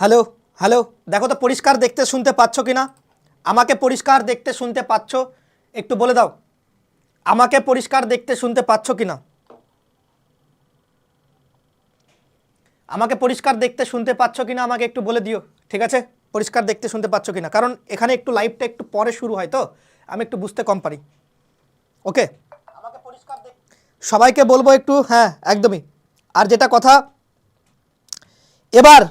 Hello hello দেখো তো পরিষ্কার দেখতে শুনতে পাচ্ছ কি না আমাকে পরিষ্কার দেখতে শুনতে পাচ্ছ? একটু বলে দাও। আমাকে পরিষ্কার দেখতে শুনতে পাচ্ছ কি না আমাকে পরিষ্কার দেখতে শুনতে পাচ্ছ কি না আমাকে একটু বলে দিও। ঠিক আছে? পরিষ্কার দেখতে শুনতে পাচ্ছ কি না কারণ এখানে একটু লাইভটা একটু পরে শুরু হয় তো। আমি একটু বুঝতে কম পারি। ওকে? আমাকে পরিষ্কার সবাইকে বলব একটু হ্যাঁ একদমই। আর যেটা কথা এবার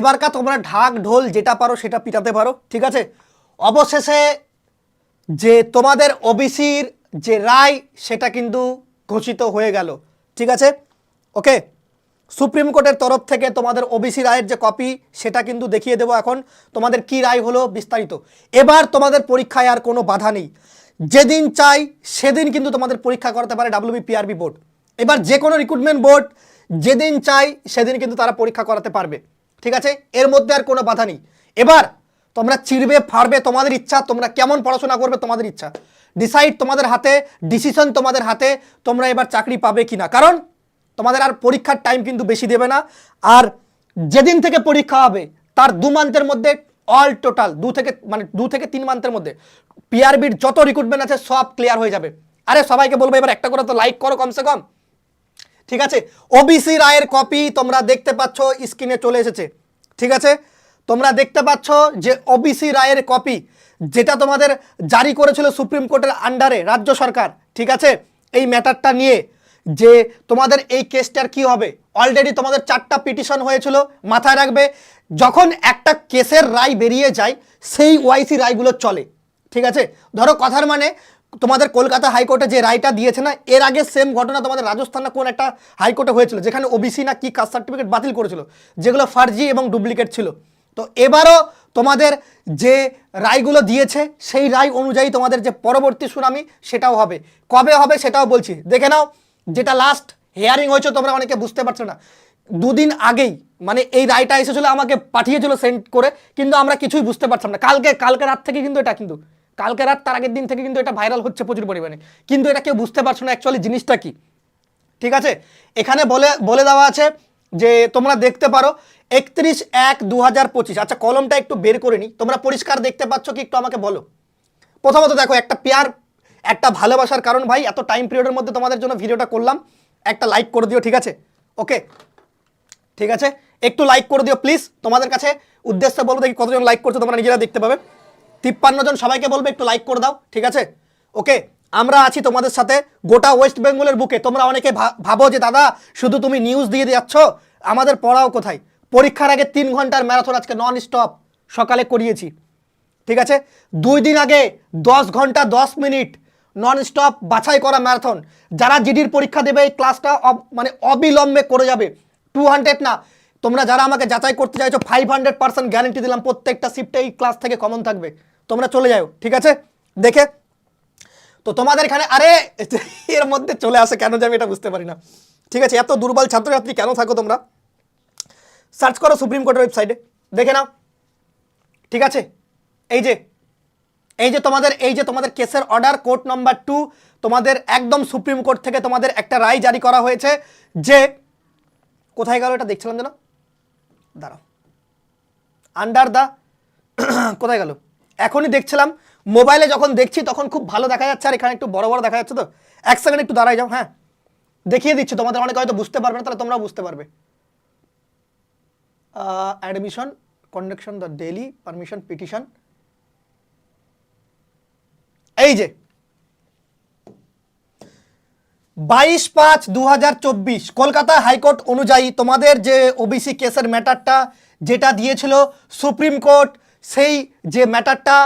এবারকার তোমরা ঢাক, ঢোল যেটা পারো সেটা পিটাতে পারো, ঠিক আছে? অবশেষে যে তোমাদের ওবিসির যে রায়, সেটা কিন্তু ঘোষিত হয়ে গেল, ঠিক আছে? ওকে? সুপ্রিম কোর্টের তরফ থেকে তোমাদের ওবিসি রায়ের যে কপি, সেটা কিন্তু দেখিয়ে দেবো এখন। তোমাদের কি রায় হলো বিস্তারিত। এবার তোমাদের পরীক্ষায় আর কোনো বাধা নেই। যেদিন চাই, সেদিন কিন্তু তোমাদের পরীক্ষা করাতে পারে ডাব্লিউবিপিআরবি বোর্ড। এবার যে কোনো রিক্রুটমেন্ট বোর্ড, যেদিন চাই, সেদিন কিন্তু তারা পরীক্ষা করাতে পারবে। ঠিক আছে? এর মধ্যে আর কোনো বাধা নেই। এবার তোমরা চিরবে ফাড়বে, তোমাদের ইচ্ছা, তোমরা কেমন পড়াশোনা করবে তোমাদের ইচ্ছা। ডিসাইড তোমাদের হাতে ডিসিশন তোমাদের হাতে, তোমরা এবার চাকরি পাবে কি না কারণ তোমাদের আর পরীক্ষার টাইম কিন্তু বেশি দেবে না। আর যেদিন থেকে পরীক্ষা হবে, তার দু মান্থের মধ্যে অল টোটাল দু থেকে মানে দু থেকে তিন মান্থের মধ্যে পিআরবির যত রিক্রুটমেন্ট আছে, সব ক্লিয়ার হয়ে যাবে। আরে সবাইকে বলব, এবার একটা করে তো লাইক করো কমসে কম। ঠিক আছে? ওবিসি রায়ের কপি তোমরা দেখতে পাচ্ছ স্ক্রিনে চলে এসেছে। ঠিক আছে? তোমরা দেখতে পাচ্ছ যে ওবিসি রায়ের কপি যেটা তোমাদের জারি করেছিল সুপ্রিম কোর্টের আন্ডারে রাজ্য সরকার। ঠিক আছে? এই ম্যাটারটা নিয়ে যে তোমাদের এই কেসটার কি হবে? অলরেডি তোমাদের চারটা পিটিশন হয়েছিল, মাথায় রাখবে। যখন একটা কেসের রায় বেরিয়ে যায়, সেই ওয়াইসি রায়গুলো চলে। ঠিক আছে? ধরো কথার মানে তোমাদের কলকাতা হাইকোর্টে যে রায়টা দিয়েছে না, এর আগে সেম ঘটনা তোমাদের রাজস্থান না কোন একটা হাইকোর্টে হয়েছিল, যেখানে ওবিসি না কি কাস্ট সার্টিফিকেট বাতিল করেছিল, যেগুলো ফার্জি এবং ডুপ্লিকেট ছিল। তো এবারও তোমাদের যে রায়গুলো দিয়েছে, সেই রায় অনুযায়ী তোমাদের যে পরবর্তী শুনানি, সেটাও হবে। কবে হবে সেটাও বলছি। দেখে নাও, যেটা লাস্ট হিয়ারিং হয়েছে, তোমরা অনেকে বুঝতে পারছ না। দুদিন আগেই মানে এই রায়টা এসেছিল, আমাকে পাঠিয়েছিল সেন্ড করে, কিন্তু আমরা কিছুই বুঝতে পারছিলাম না। কালকে কালকে রাত থেকে কিন্তু এটা কিন্তু কালকে রাত তার আগের দিন থেকে কিন্তু এটা ভাইরাল হচ্ছে প্রচুর পরিমাণে। কিন্তু এটা কেউ বুঝতে পারছ না অ্যাকচুয়ালি জিনিসটা কি? ঠিক আছে? এখানে বলে বলে দেওয়া আছে যে তোমরা দেখতে পারো একত্রিশ এক দু হাজার পঁচিশ। আচ্ছা কলমটা একটু বের করে নিই। তোমরা পরিষ্কার দেখতে পাচ্ছ কি? একটু আমাকে বলো। প্রথমত দেখো, একটা পেয়ার একটা ভালোবাসার কারণ ভাই। এত টাইম পিরিয়ডের মধ্যে তোমাদের জন্য ভিডিওটা করলাম। একটা লাইক করে দিও, ঠিক আছে? ওকে ঠিক আছে? একটু লাইক করে দিও প্লিজ তোমাদের কাছে উদ্দেশ্য বলব, দেখি কতজন লাইক করছে, তোমরা নিজেরা দেখতে পাবে। তিপ্পান্ন জন সবাইকে বলবে, একটু লাইক করে দাও, ঠিক আছে? ওকে আমরা আছি তোমাদের সাথে গোটা ওয়েস্ট বেঙ্গলের বুকে। তোমরা অনেকে ভাবো যে, দাদা, শুধু তুমি নিউজ দিয়ে যাচ্ছ আমাদের পড়াও কোথায়? পরীক্ষার আগে তিন ঘণ্টার ম্যারাথন আজকে নন স্টপ সকালে করিয়েছি। ঠিক আছে? দুই দিন আগে দশ ঘণ্টা দশ মিনিট নন স্টপ বাছাই করা ম্যারাথন যারা জিডির পরীক্ষা দেবে, এই ক্লাসটা মানে অবিলম্বে করে যাবে। টু হান্ড্রেড না। তোমরা যারা আমাকে যাচাই করতে চাইছো ফাইভ হান্ড্রেড পার্সেন্ট গ্যারেন্টি দিলাম, প্রত্যেকটা শিফটে এই ক্লাস থেকে কমন থাকবে। তোমরা চলে যাও, ঠিক আছে? দেখে? তো তোমাদের এখানে, আরে, এর মধ্যে চলে আসে কেন যাবে এটা বুঝতে পারি না ঠিক আছে, এত দুর্বল ছাত্রছাত্রী কেন থাকো তোমরা? সার্চ করো সুপ্রিম কোর্টের ওয়েবসাইটে দেখে নাও। ঠিক আছে? এই যে এই যে তোমাদের, এই যে তোমাদের কেসের অর্ডার কোর্ট নাম্বার টু তোমাদের একদম সুপ্রিম কোর্ট থেকে তোমাদের একটা রায় জারি করা হয়েছে যে, কোথায় গেল এটা দেখছিলাম যেন? দাঁড়াও। আন্ডার দ্য কোথায় গেল? এখনই দেখছিলাম। মোবাইলে যখন দেখছি তখন খুব ভালো দেখা যাচ্ছে, আর এখানে একটু বড় বড় দেখা যাচ্ছে তো। এক সেকেন্ড একটু দাঁড়াই যাও হ্যাঁ। দেখিয়ে দিচ্ছি, তোমাদের অনেকে হয়তো বুঝতে পারবে না, তাহলে তোমরা বুঝতে পারবে। Admission conduction the daily permission petition এই যে। বাইশ পাঁচ দু কলকাতা হাইকোর্ট অনুযায়ী তোমাদের যে ওবিসি কেসের ম্যাটারটা যেটা দিয়েছিল সুপ্রিম কোর্ট সেই যে ম্যাটারটা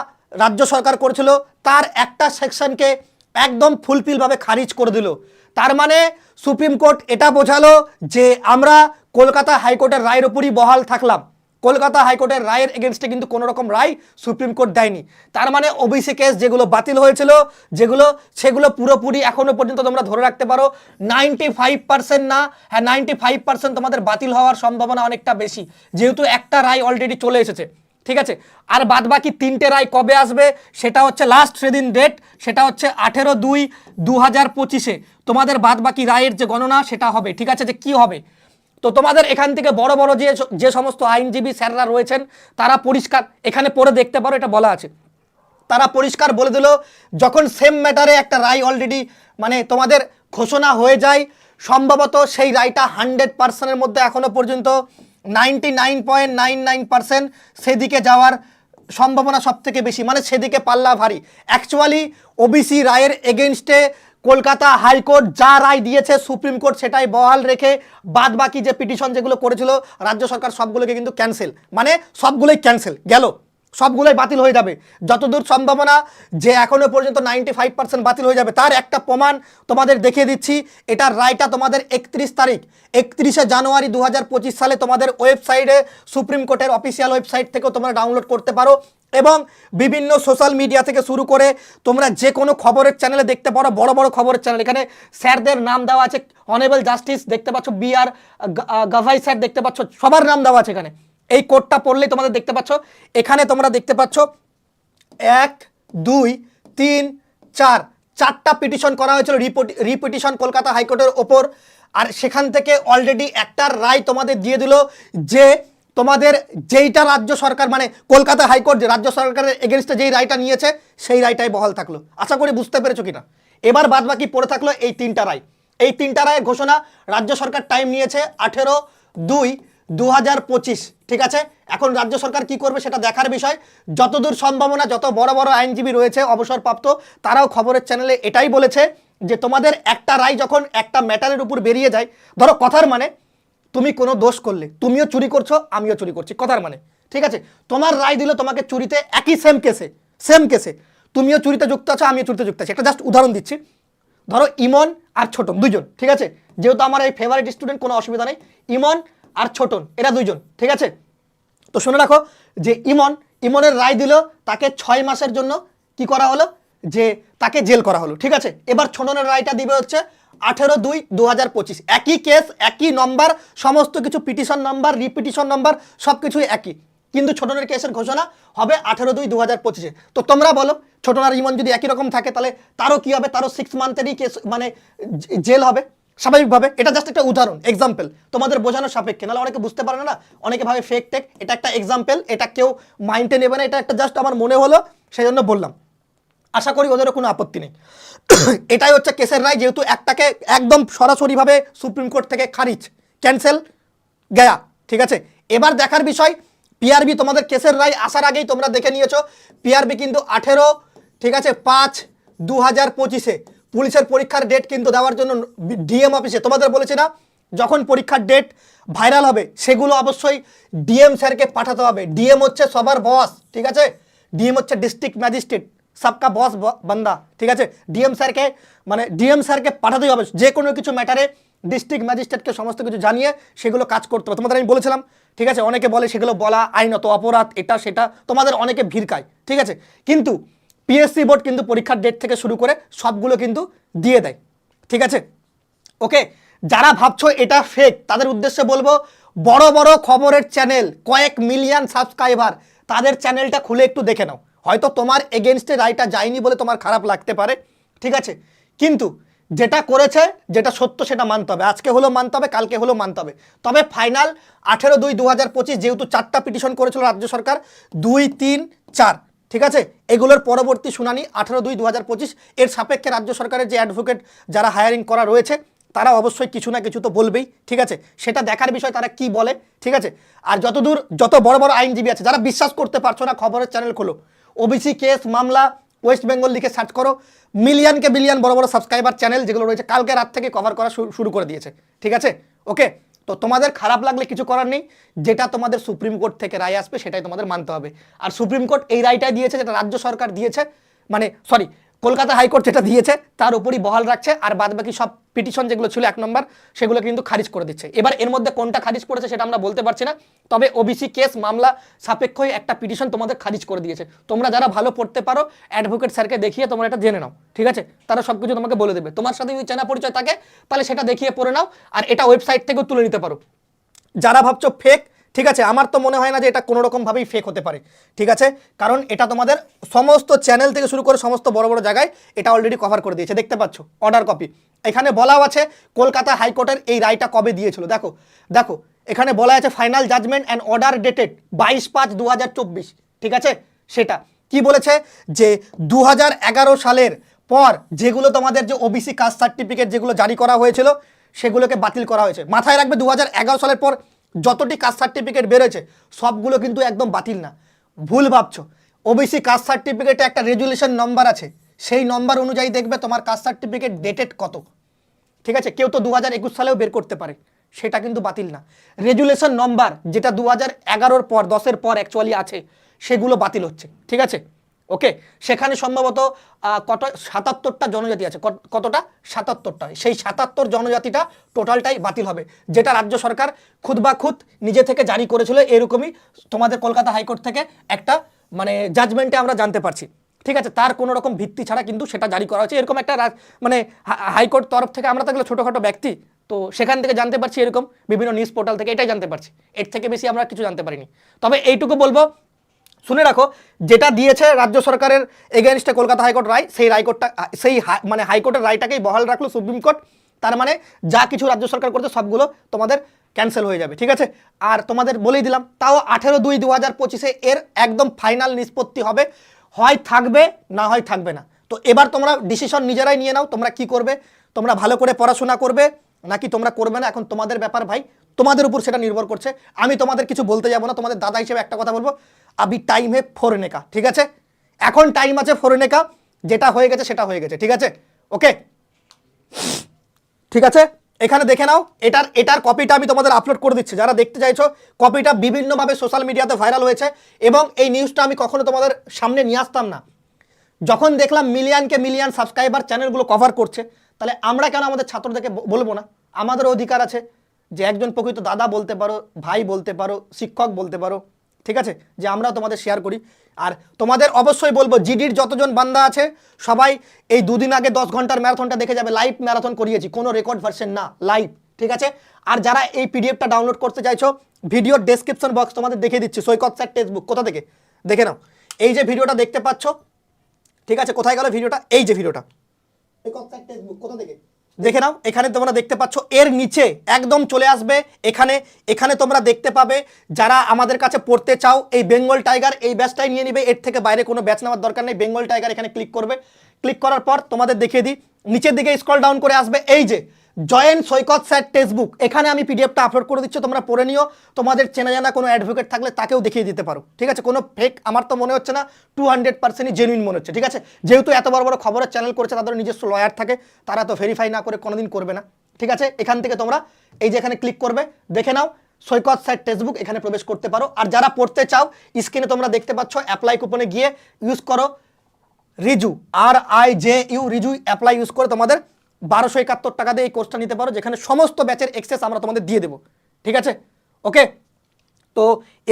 রাজ্য সরকার করেছিল, তার একটা সেকশনকে একদম ফুলফিলভাবে খারিজ করে দিল। তার মানে সুপ্রিম কোর্ট এটা বোঝালো যে আমরা কলকাতা হাইকোর্টের রায়ের উপরই বহাল থাকলাম। কলকাতা হাইকোর্টের রায়ের এগেনস্টে কিন্তু কোনো রকম রায় সুপ্রিম কোর্ট দেয়নি। তার মানে ওবিসি কেস যেগুলো বাতিল হয়েছিল, যেগুলো, সেগুলো পুরোপুরি এখনও পর্যন্ত তোমরা ধরে রাখতে পারো। নাইনটি ফাইভ পার্সেন্ট না হ্যাঁ নাইনটি ফাইভ পার্সেন্ট তোমাদের বাতিল হওয়ার সম্ভাবনা অনেকটা বেশি। যেহেতু একটা রায় অলরেডি চলে এসেছে। ঠিক আছে? আর বাদ বাকি তিনটে রায় কবে আসবে? সেটা হচ্ছে লাস্ট সেদিন ডেট সেটা হচ্ছে আঠেরো দুই দু হাজার পঁচিশে। তোমাদের বাদ বাকি রায়ের যে গণনা, সেটা হবে। ঠিক আছে? যে কি হবে? তো তোমাদের এখান থেকে বড় বড় যে যে সমস্ত আইনজীবী স্যাররা রয়েছেন, তারা পরিষ্কার এখানে পড়ে দেখতে পারো, এটা বলা আছে। তারা পরিষ্কার বলে দিল, যখন সেম ম্যাটারে একটা রায় অলরেডি মানে তোমাদের ঘোষণা হয়ে যায়, সম্ভবত সেই রায়টা হান্ড্রেড পার্সেন্টের মধ্যে এখনও পর্যন্ত ninety nine point nine nine percent সেদিকে যাওয়ার সম্ভাবনা সবথেকে বেশি। মানে সেদিকে পাল্লা ভারী। অ্যাকচুয়ালি ওবিসি রায়ের এগেনস্টে কলকাতা হাইকোর্ট যা রায় দিয়েছে সুপ্রিম কোর্ট সেটাই বহাল রেখে বাদ বাকি যে পিটিশন যেগুলো করেছিল, রাজ্য সরকার সবগুলোকে কিন্তু ক্যান্সেল মানে সবগুলোই ক্যান্সেল গেল। সবগুলোই বাতিল হয়ে যাবে। যতদূর সম্ভাবনা যে এখনও পর্যন্ত নাইনটি ফাইভ পার্সেন্ট বাতিল হয়ে যাবে, তার একটা প্রমাণ তোমাদের দেখিয়ে দিচ্ছি। এটার রায়টা তোমাদের একত্রিশ তারিখ, একত্রিশে জানুয়ারি দু হাজার পঁচিশ সালে তোমাদের ওয়েবসাইটে, সুপ্রিম কোর্টের অফিসিয়াল ওয়েবসাইট থেকেও তোমরা ডাউনলোড করতে পারো এবং বিভিন্ন সোশ্যাল মিডিয়া থেকে শুরু করে তোমরা যে কোনো খবরের চ্যানেলে দেখতে পারো, বড় বড় খবরের চ্যানেল এখানে স্যারদের নাম দেওয়া আছে অনেবল জাস্টিস দেখতে পাচ্ছ বি আর গাভাই স্যার দেখতে পাচ্ছ, সবার নাম দেওয়া আছে এখানে। এই কোডটা পড়লেই তোমাদের দেখতে পাচ্ছ। এখানে তোমরা দেখতে পাচ্ছ, এক, দুই, তিন, চার, চারটা পিটিশন করা হয়েছিল রিপিটিশন কলকাতা হাইকোর্টের ওপর। আর সেখান থেকে অলরেডি একটা রায় তোমাদের দিয়ে দিল যে তোমাদের যেইটা রাজ্য সরকার মানে কলকাতা হাইকোর্ট, যে রাজ্য সরকারের এগেনস্টে যেই রায়টা নিয়েছে, সেই রায়টাই বহাল থাকল। আশা করি বুঝতে পেরেছ কিনা? এবার বাদ বাকি পড়ে থাকল এই তিনটা রায়। এই তিনটা রায়ের ঘোষণা রাজ্য সরকার টাইম নিয়েছে আঠেরো, দুই দু হাজার পঁচিশ, ঠিক আছে? এখন রাজ্য সরকার কি করবে সেটা দেখার বিষয়। যতদূর সম্ভাবনা যত বড় বড় আইনজীবী রয়েছে, অবসরপ্রাপ্ত, তারাও খবরের চ্যানেলে এটাই বলেছে যে, তোমাদের একটা রায় যখন একটা ম্যাটারের উপর বেরিয়ে যায়, ধরো কথার মানে তুমি কোনো দোষ করলে, তুমিও চুরি করছ, আমিও চুরি করছি, কথার মানে ঠিক আছে? তোমার রায় দিল তোমাকে চুরিতে একই সেম কেসে সেম কেসে তুমিও চুরিতে যুক্ত আছো, আমিও চুরিতে যুক্ত আছি। একটা জাস্ট উদাহরণ দিচ্ছি। ধরো ইমন আর ছোটন দুজন ঠিক আছে? যেহেতু আমার এই ফেভারিট স্টুডেন্ট কোনো অসুবিধা নেই। ইমন আর ছোটন এরা দুইজন, ঠিক আছে? তো শুনে রাখো যে ইমন, ইমনের রায় দিল তাকে ছয় মাসের জন্য কি করা হলো? যে তাকে জেল করা হলো, ঠিক আছে? এবার ছোটনের রায়টা দিবে হচ্ছে আঠেরো দুই দু হাজার পঁচিশ। একই কেস, একই নম্বর সমস্ত কিছু পিটিশন নাম্বার রিপিটিশন নাম্বার সব কিছুই একই। কিন্তু ছোটনের কেসের ঘোষণা হবে আঠেরো দুই দু হাজার পঁচিশে। তো তোমরা বলো ছোটনার ইমন যদি একই রকম থাকে, তাহলে তারও কি হবে? তারও সিক্স মান্থেরই কেস মানে জেল হবে? স্বাভাবিকভাবে, এটা জাস্ট একটা উদাহরণ এক্সাম্পল তোমাদের বোঝানোর সাপেক্ষে। নাহলে অনেকে বুঝতে পারে না অনেকে ভাবে ফেক টেক এটা একটা এক্সাম্পল এটা কেউ মাইন্ডে নেবে না, এটা একটা জাস্ট আমার মনে হলো সেই জন্য বললাম। আশা করি ওদেরও কোনো আপত্তি নেই। এটাই হচ্ছে কেসের রায়, যেহেতু একটাকে একদম সরাসরিভাবে সুপ্রিম কোর্ট থেকে খারিজ ক্যান্সেল গয়া, ঠিক আছে? এবার দেখার বিষয় পিআরবি তোমাদের কেসের রায় আসার আগেই তোমরা দেখে নিয়েছো পিআরবি কিন্তু আঠেরো, ঠিক আছে, পাঁচ দু হাজার পঁচিশে। পুলিশের পরীক্ষার ডেট কিন্তু দেওয়ার জন্য ডিএম অফিসে তোমাদের বলেছে না, যখন পরীক্ষার ডেট ভাইরাল হবে, সেগুলো অবশ্যই ডিএম স্যারকে পাঠাতে হবে। ডিএম হচ্ছে সবার বস ঠিক আছে? ডিএম হচ্ছে ডিস্ট্রিক্ট ম্যাজিস্ট্রেট সবকা বস বান্দা, ঠিক আছে? ডিএম স্যারকে মানে ডিএম স্যারকে পাঠাতেই হবে। যে কোনো কিছু ম্যাটারে ডিস্ট্রিক্ট ম্যাজিস্ট্রেটকে সমস্ত কিছু জানিয়ে সেগুলো কাজ করতে হবে। তোমাদের আমি বলেছিলাম, ঠিক আছে? অনেকে বলে সেগুলো বলা আইনত অপরাধ, এটা, সেটা, তোমাদের অনেকে ভিড়কায় ঠিক আছে? কিন্তু পিএসসি বোর্ড কিন্তু পরীক্ষার ডেট থেকে শুরু করে সবগুলো কিন্তু দিয়ে দেয়। ঠিক আছে? ওকে? যারা ভাবছ এটা ফেক তাদের উদ্দেশ্যে বলব, বড় বড় খবরের চ্যানেল কয়েক মিলিয়ন সাবস্ক্রাইবার তাদের চ্যানেলটা খুলে একটু দেখে নাও। হয়তো তোমার এগেনস্টে রায়টা যায়নি বলে তোমার খারাপ লাগতে পারে। ঠিক আছে? কিন্তু যেটা করেছে, যেটা সত্য সেটা মানতে হবে। আজকে হলো মানতে হবে, কালকে হলো মানতে হবে। তবে ফাইনাল আঠেরো দুই দু হাজার পঁচিশ যেহেতু চারটা পিটিশন করেছিল রাজ্য সরকার, দুই, তিন, চার। ঠিক আছে? এগুলোর পরবর্তী শুনানি আঠারো দুই দু এর সাপেক্ষে রাজ্য সরকারের যে অ্যাডভোকেট যারা হায়ারিং করা রয়েছে, তারা অবশ্যই কিছু না কিছু তো বলবেই, ঠিক আছে? সেটা দেখার বিষয় তারা কি বলে, ঠিক আছে? আর যতদূর, যত বড় বড় আইনজীবী আছে, যারা বিশ্বাস করতে পারছ না, খবরের চ্যানেল খোলো। ওবিসি কেস মামলা ওয়েস্ট বেঙ্গল লিখে সার্চ করো। মিলিয়নকে বিলিয়ন বড় বড় সাবস্ক্রাইবার চ্যানেল যেগুলো রয়েছে, কালকে রাত থেকে কভার করা শুরু করে দিয়েছে, ঠিক আছে? ওকে তো তোমাদের খারাপ লাগলে কিছু করার নেই। যেটা তোমাদের সুপ্রিম কোর্ট থেকে রায় আসবে, সেটাই তোমাদের মানতে হবে। আর সুপ্রিম কোর্ট এই রায়টাই দিয়েছে, যেটা রাজ্য সরকার দিয়েছে মানে সরি কলকাতা হাইকোর্ট যেটা দিয়েছে, তার উপরই বহাল রাখছে, আর বাদবাকি সব পিটিশন যেগুলো ছিল এক নম্বর সেগুলো কিন্তু খারিজ করে দিচ্ছে। এবার এর মধ্যে কোনটা খারিজ করেছে সেটা আমরা বলতে পারছি না, তবে ওবিসি কেস মামলা সাপেক্ষই একটা পিটিশন তোমাদের খারিজ করে দিয়েছে। তোমরা যারা ভালো পড়তে পারো অ্যাডভোকেট স্যারকে দেখিয়ে তোমরা এটা জেনে নাও, ঠিক আছে? তারা সব কিছু তোমাকে বলে দেবে। তোমার সাথে যদি চেনা পরিচয় থাকে, তাহলে সেটা দেখিয়ে পড়ে নাও, আর এটা ওয়েবসাইট থেকেও তুলে নিতে পারো। যারা ভাবছ ফেক ঠিক আছে? আমার তো মনে হয় না যে এটা কোনো রকমভাবেই ফেক হতে পারে। ঠিক আছে? কারণ এটা তোমাদের সমস্ত চ্যানেল থেকে শুরু করে সমস্ত বড় বড় জায়গায় এটা অলরেডি কভার করে দিয়েছে। দেখতে পাচ্ছ? অর্ডার কপি এখানে বলাও আছে কলকাতা হাইকোর্টের এই রায়টা কবে দিয়েছিল। দেখো দেখো, এখানে বলা আছে final judgement and order dated বাইশ পাঁচ দু ঠিক আছে? সেটা। কি বলেছে? যে দু হাজার এগারো সালের পর যেগুলো তোমাদের যে ওবিসি কাস্ট সার্টিফিকেট যেগুলো জারি করা হয়েছিল, সেগুলোকে বাতিল করা হয়েছে। মাথায় রাখবে দু হাজার এগারো সালের পর যতটি কাস্ট সার্টিফিকেট বেরোয়েছে সবগুলো কিন্তু একদম বাতিল না। ভুল ভাবছ? ওবিসি কাস্ট সার্টিফিকেটে একটা রেজুলেশন নম্বর আছে। সেই নম্বর অনুযায়ী দেখবে তোমার কাস্ট সার্টিফিকেট ডেটেড কত। ঠিক আছে? কেউ তো দু হাজার একুশ সালেও বের করতে পারে। সেটা কিন্তু বাতিল না। রেজুলেশন নম্বর যেটা দু হাজার এগারোর পর, দশের পর অ্যাকচুয়ালি আছে, সেগুলো বাতিল হচ্ছে। ঠিক আছে? ওকে, সেখানে সম্ভবত কত সাতাত্তরটা জনজাতি আছে। কত- কতটা? সাতাত্তরটা। সেই সাতাত্তর জনজাতিটা টোটালটাই বাতিল হবে। যেটা রাজ্য সরকার খুদ বা খুদ নিজে থেকে জারি করেছিল, এরকমই তোমাদের কলকাতা হাইকোর্ট থেকে একটা মানে জাজমেন্টে আমরা জানতে পারছি। ঠিক আছে? তার কোনো রকম ভিত্তি ছাড়া কিন্তু সেটা জারি করা হয়েছে। এরকম একটা মানে হাইকোর্ট তরফ থেকে আমরা থাকলে ছোটোখাটো ব্যক্তি, তো সেখান থেকে জানতে পারছি এরকম বিভিন্ন নিউজ পোর্টাল থেকে এটাই জানতে পারছি। এর থেকে বেশি আমরা কিছু জানতে পারিনি। তবে এইটুকু বলব শুনে রাখো, যেটা দিয়েছে রাজ্য সরকারের এগেনস্টে কলকাতা হাইকোর্ট রায়, সেই রায়কোর্টটা সেই মানে হাইকোর্টের রায়টাকেই বহাল রাখল সুপ্রিম কোর্ট। তার মানে যা কিছু রাজ্য সরকার করছে, সবগুলো তোমাদের ক্যান্সেল হয়ে যাবে, ঠিক আছে? আর তোমাদের বলেই দিলাম, তাও আঠেরো দুই দু হাজার পঁচিশে এর একদম ফাইনাল নিষ্পত্তি হবে। হয় থাকবে, না হয় থাকবে না। তো এবার তোমরা ডিসিশন নিজেরাই নিয়ে নাও, তোমরা কি করবে? তোমরা ভালো করে পড়াশোনা করবে, নাকি তোমরা করবে না? এখন তোমাদের ব্যাপার ভাই, তোমাদের উপর সেটা নির্ভর করছে। আমি তোমাদের কিছু বলতে যাব না, তোমাদের দাদা হিসেবে একটা কথা বলব। আবি টাইম হে ফোরনেকা ঠিক আছে এখন টাইম আছে ফোরনেকা যেটা হয়ে গেছে সেটা হয়ে গেছে ঠিক আছে ওকে ঠিক আছে এখানে দেখে নাও এটার এটার কপিটা আমি তোমাদের আপলোড করে দিচ্ছি। যারা দেখতে চাইছো কপিটা বিভিন্নভাবে সোশ্যাল মিডিয়াতে ভাইরাল হয়েছে এবং এই নিউজটা আমি কখনো তোমাদের সামনে নিয়ে আসতাম না। যখন দেখলাম মিলিয়নকে মিলিয়ন সাবস্ক্রাইবার চ্যানেলগুলো কভার করছে, তাহলে আমরা কেন আমাদের ছাত্রদেরকে বলব না? আমাদের অধিকার আছে যে একজন প্রকৃত দাদা বলতে পারো, ভাই বলতে পারো, শিক্ষক বলতে পারো ঠিক আছে? যে আমরা তোমাদের শেয়ার করি। আর তোমাদের অবশ্যই বলব, জিডির যতজন বান্দা আছে, সবাই এই দুদিন আগে দশ ঘণ্টার ম্যারাথনটা দেখে যাবে। লাইভ ম্যারাথন করিয়েছি, কোনো রেকর্ড ভার্সন না লাইভ ঠিক আছে? আর যারা এই পিডিএফটা ডাউনলোড করতে চাইছো ভিডিওর ডেসক্রিপশন বক্স তোমাদের দেখে দিচ্ছি, সৈকত স্যার টেক্সটবুক কোথা থেকে? দেখে নাও। এই যে ভিডিওটা দেখতে পাচ্ছ, ঠিক আছে? কোথায় গেল ভিডিওটা এই যে ভিডিওটা সৈকত স্যার টেক্সটবুক কোথা থেকে? দেখে নাও, এখানে তোমরা দেখতে পাচ্ছ, এর নিচে একদম চলে আসবে। এখানে এখানে তোমরা দেখতে পাবে, যারা আমাদের কাছে পড়তে চাও, এই বেঙ্গল টাইগার এই ব্যাচটাই নিয়ে নিবে। এর থেকে বাইরে কোনো ব্যাচ নেওয়ার দরকার নেই। বেঙ্গল টাইগার এখানে ক্লিক করবে। ক্লিক করার পর তোমাদের দেখিয়ে দিই, নিচের দিকে স্ক্রল ডাউন করে আসবে। এই যে জয়েন সৈকত স্যার টেক্সটবুক। এখানে আমি পিডিএফটা আপলোড করে দিচ্ছি, তোমরা পড়ে নিও। তোমাদের চেনা জানা কোনো অ্যাডভোকেট থাকলে তাকেও দেখিয়ে দিতে পারো। ঠিক আছে? কোনো ফেক আমার তো মনে হচ্ছে না টু হান্ড্রেড পার্সেন্টই জেনুইন মনে হচ্ছে, ঠিক আছে? যেহেতু এত বড় বড় খবরের চ্যানেল করেছে, তাদের নিজস্ব লয়ার থাকে, তারা তো ভেরিফাই না করে কোনোদিন করবে না। ঠিক আছে? এখান থেকে তোমরা এই যে এখানে ক্লিক করবে, দেখে নাও, সৈকত স্যার টেক্সটবুক, এখানে প্রবেশ করতে পারো। আর যারা পড়তে চাও স্ক্রিনে তোমরা দেখতে পাচ্ছ অ্যাপ্লাই কুপনে গিয়ে ইউজ করো, Riju R I J U Riju apply use করে তোমাদের বারোশো একাত্তর টাকা দিয়ে এই কোর্সটা নিতে পারো, যেখানে সমস্ত ব্যাচের এক্সেস আমরা তোমাদের দিয়ে দেবো। ঠিক আছে? ওকে তো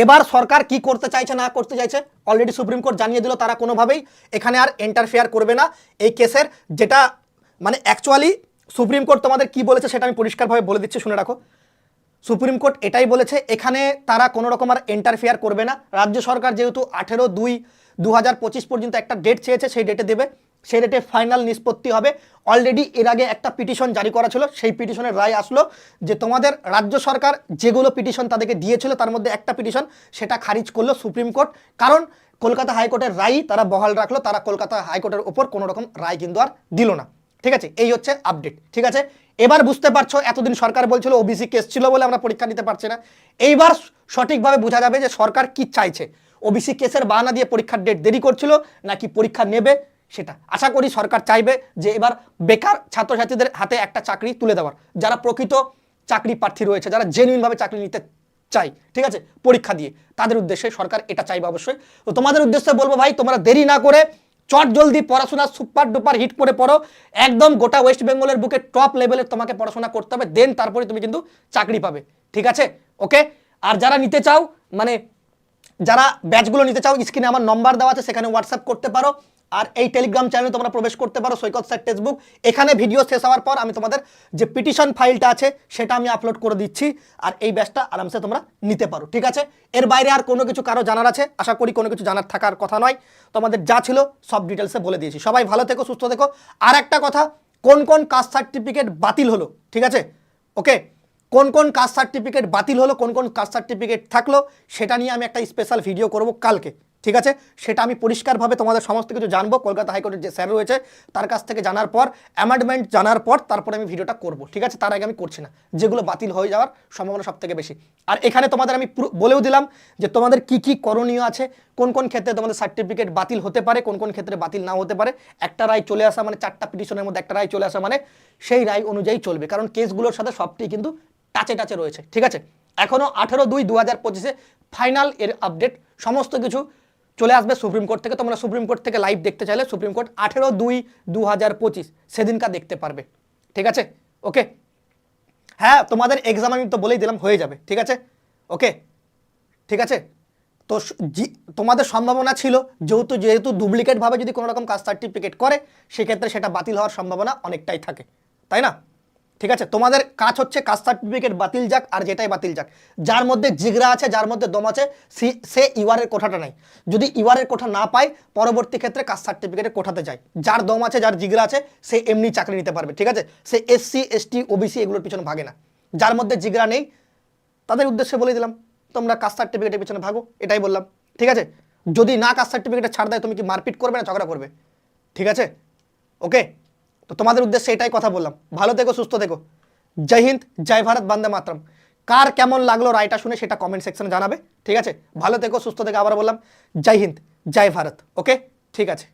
এবার সরকার কি করতে চাইছে, না করতে চাইছে অলরেডি সুপ্রিম কোর্ট জানিয়ে দিল তারা কোনোভাবেই এখানে আর এন্টারফেয়ার করবে না। এই কেসের যেটা মানে অ্যাকচুয়ালি সুপ্রিম কোর্ট তোমাদের কি বলেছে সেটা আমি পরিষ্কারভাবে বলে দিচ্ছি, শুনে রাখো। সুপ্রিম কোর্ট এটাই বলেছে, এখানে তারা কোনো রকম আর এন্টারফেয়ার করবে না। রাজ্য সরকার যেহেতু আঠেরো দুই দু পর্যন্ত একটা ডেট চেয়েছে, সেই ডেটে দেবে। সেই ডেটে ফাইনাল নিষ্পত্তি হবে। অলরেডি এর আগে একটা পিটিশন জারি করা ছিল, সেই পিটিশনের রায় আসলো যে তোমাদের রাজ্য সরকার যেগুলো পিটিশন তাদেরকে দিয়েছিল, তার মধ্যে একটা পিটিশন সেটা খারিজ করল সুপ্রিম কোর্ট। কারণ কলকাতা হাইকোর্টের রায় তারা বহাল রাখল, তারা কলকাতা হাইকোর্টের ওপর কোনো রকম রায় কিন্তু আর দিল না। ঠিক আছে? এই হচ্ছে আপডেট ঠিক আছে? এবার বুঝতে পারছ, এতদিন সরকার বলছিল ওবিসি কেস ছিল বলে আমরা পরীক্ষা দিতে পারছি না। এইবার সঠিকভাবে বোঝা যাবে যে সরকার কি চাইছে। ওবিসি কেসের বাহানা দিয়ে পরীক্ষার ডেট দেরি করছিল, নাকি পরীক্ষা নেবে সেটা। আশা করি সরকার চাইবে যে এবার বেকার ছাত্রছাত্রীদের হাতে একটা চাকরি তুলে দেওয়ার। যারা প্রকৃত চাকরি প্রার্থী রয়েছে, যারা জেনুইনভাবে চাকরি নিতে চাই ঠিক আছে, পরীক্ষা দিয়ে, তাদের উদ্দেশ্যে সরকার এটা চাইবে অবশ্যই। তো তোমাদের উদ্দেশ্যে বলব ভাই, তোমরা দেরি না করে চট জলদি পড়াশোনা সুপার ডুপার হিট করে পড়ো। একদম গোটা ওয়েস্ট বেঙ্গলের বুকে টপ লেভেলের তোমাকে পড়াশোনা করতে হবে দেন তারপরে তুমি কিন্তু চাকরি পাবে, ঠিক আছে? ওকে আর যারা নিতে চাও মানে যারা ব্যাচগুলো নিতে চাও স্ক্রিনে আমার নম্বর দেওয়া আছে, সেখানে হোয়াটসঅ্যাপ করতে পারো। আর এই টেলিগ্রাম চ্যানেলে তোমরা প্রবেশ করতে পারো, সৈকত স্যার টেক্সটবুক এখানে ভিডিও শেষ হওয়ার পর আমি তোমাদের যে পিটিশন ফাইলটা আছে, সেটা আমি আপলোড করে দিচ্ছি, আর এই ব্যাচটা আরামসে তোমরা নিতে পারো, ঠিক আছে? এর বাইরে আর কোনো কিছু কারও জানার আছে? আশা করি কোনো কিছু জানার থাকার কথা নয়। তোমাদের যা ছিল, সব ডিটেলসে বলে দিয়েছি। সবাই ভালো থেকো, সুস্থ থেকো। আর একটা কথা, কোন কোন কাস্ট সার্টিফিকেট বাতিল হলো, ঠিক আছে? ওকে কোন কোন কাস্ট সার্টিফিকেট বাতিল হলো, কোন কোন কাস্ট সার্টিফিকেট থাকল, সেটা নিয়ে আমি একটা স্পেশাল ভিডিও করব কালকে। ঠিক আছে? সেটা আমি পরিষ্কারভাবে তোমাদের সমস্ত কিছু জানব। কলকাতা হাইকোর্টের যে স্যার রয়েছে, তার কাছ থেকে জানার পর অ্যামেন্ডমেন্ট জানার পর তারপরে আমি ভিডিওটা করব, ঠিক আছে? তার আগে আমি করছি না। যেগুলো বাতিল হয়ে যাওয়ার সম্ভাবনা সব থেকে বেশি। আর এখানে তোমাদের আমি বলেও দিলাম যে তোমাদের কি কি করণীয় আছে, কোন কোন ক্ষেত্রে তোমাদের সার্টিফিকেট বাতিল হতে পারে, কোন কোন ক্ষেত্রে বাতিল না হতে পারে। একটা রায় চলে আসা মানে চারটা পিটিশনের মধ্যে একটা রায় চলে আসা মানে সেই রায় অনুযায়ী চলবে। কারণ কেসগুলোর সাথে সবটি কিন্তু টাচে টাচে রয়েছে, ঠিক আছে? এখনও আঠেরো দুই দু হাজার পঁচিশে ফাইনাল এর আপডেট সমস্ত কিছু চলে আসবে সুপ্রিম কোর্ট থেকে। তোমরা সুপ্রিম কোর্ট থেকে লাইভ দেখতে চাইলে সুপ্রিম কোর্ট আঠেরো দুই দু হাজার পঁচিশ সেদিনকার দেখতে পারবে। ঠিক আছে? ওকে হ্যাঁ তোমাদের এক্সাম আমি তো বলেই দিলাম, হয়ে যাবে। ঠিক আছে? ওকে ঠিক আছে? তো তোমাদের সম্ভাবনা ছিল, যেহেতু যেহেতু ডুপ্লিকেটভাবে যদি কোনো রকম কাস্ট সার্টিফিকেট করে, সেক্ষেত্রে সেটা বাতিল হওয়ার সম্ভাবনা অনেকটাই থাকে। তাই না? ঠিক আছে? তোমাদের কাজ হচ্ছে কাস্ট সার্টিফিকেট বাতিল যাক আর যেটাই বাতিল যাক। যার মধ্যে জিগরা আছে, যার মধ্যে দম আছে, সে- ইউআরের কোঠাটা নাই যদি ইউআরের কোঠা না পায়, পরবর্তী ক্ষেত্রে কাস্ট সার্টিফিকেটের কোঠাতে যায়। যার দম আছে, যার জিগরা আছে, সে এমনি চাকরি নিতে পারবে, ঠিক আছে? সে এসসি এসটি ওবিসি এগুলোর পিছনে ভাগে না। যার মধ্যে জিগরা নেই, তাদের উদ্দেশ্যে বলে দিলাম, তোমরা কাস্ট সার্টিফিকেটের পিছনে ভাগো, এটাই বললাম, ঠিক আছে? যদি না কাস্ট সার্টিফিকেটে ছাড় দেয়, তুমি কি মারপিট করবে না ঝগড়া করবে? ঠিক আছে? ওকে তো তোমাদের উদ্দেশ্যে এটাই কথা বললাম। ভালো থেকো, সুস্থ থেকো। জয় হিন্দ, জয় ভারত, বন্দে মাতরম। কার কেমন লাগল রায়টা শুনে সেটা কমেন্ট সেকশনে জানাবে, ঠিক আছে? ভালো থেকো, সুস্থ থেকো আবার বললাম, জয় হিন্দ, জয় ভারত ওকে ঠিক আছে।